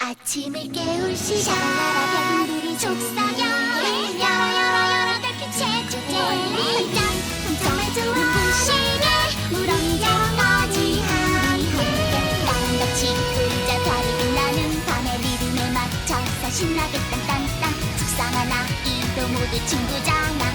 아침을 깨울 시간 샤라라 별들이 족사여 여러 여러 여러 달빛의 조텔리 정말 좋아 눈부시게 무럭무럭 어지 함께 땅같이 혼자 달이 빛나는 밤의 리듬에 맞춰서 신나게 땅땅땅 속상한 아이도 모두 친구잖아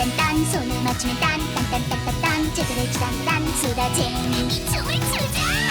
딴딴딴 손을 맞추면 딴딴딴딴딴 제대로 해주딴딴 수다 재미 춤을 추자!